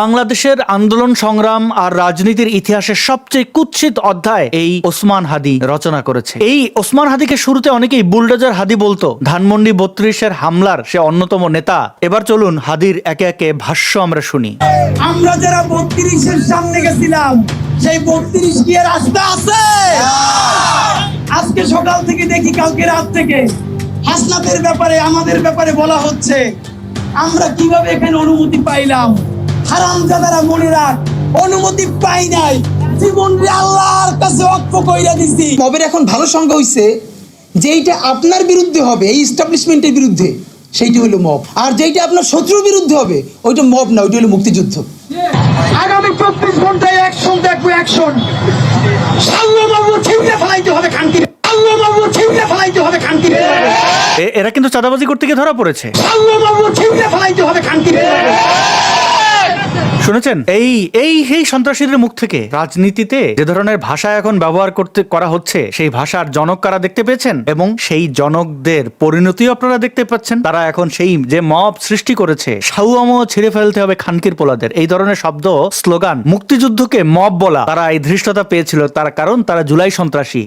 বাংলাদেশের আন্দোলন, সংগ্রাম আর রাজনীতির ইতিহাসের সবচেয়ে কুৎসিত অধ্যায় এই ওসমান হাদি রচনা করেছে। এই ওসমান হাদিকে শুরুতে অনেকেই বুলডোজার হাদি বলতো। ধানমন্ডি বত্রিশের হামলার সে অন্যতম নেতা। এবার চলুন হাদির একে একে ভাষ্য আমরা শুনি। আমরা যারা বত্রিশের সামনে গেছিলাম, সেই বত্রিশ আর রাস্তা আছে। আজকে সকাল থেকে দেখি কালকে রাত থেকে হাসনাতের ব্যাপারে, আমাদের ব্যাপারে বলা হচ্ছে। আমরা কীভাবে এখানে অনুমতি পাইলাম? হারামজাদারা মনে রাখ অনুমতি পাই নাই। জীবন আল্লাহর কাছে অক্ষ কইরা দিছি। মবের এখন ভালো সংখ্যা হইছে যেইটা আপনার বিরুদ্ধে হবে এই ইস্টাবলিশমেন্টের বিরুদ্ধে সেইটি হলো মব। আর যেইটা আপনার শত্রুর বিরুদ্ধে হবে ওইটা মব না ওইটা হলো মুক্তিযুদ্ধ। আগামী চব্বিশ ঘন্টায় অ্যাকশন দেখব অ্যাকশন ফেলাইতে হবে ছিউড়ে ফেলাইতে হবে এ- এরা কিন্তু চাঁদাবাজি করতে গিয়ে ধরা পড়েছে। ফেলাইতে হবে খানকির। শুনেছেন? এই এই এই সন্ত্রাসীদের মুখ থেকে, রাজনীতিতে যে ধরনের ভাষা এখন ব্যবহার করতে করা হচ্ছে, সেই ভাষার জনক কারা দেখতে পেয়েছেন? এবং সেই জনকদের পরিণতিও আপনারা দেখতে পাচ্ছেন? তারা এখন সেই যে মব সৃষ্টি করেছে সাউয়ামো ছেড়ে ফেলতে হবে খানকির পোলাদের। এই ধরনের শব্দ, স্লোগান, মুক্তিযুদ্ধকে মব বলা, তারা এই ধৃষ্টতা পেয়েছিল, তার কারণ তারা জুলাই সন্ত্রাসী।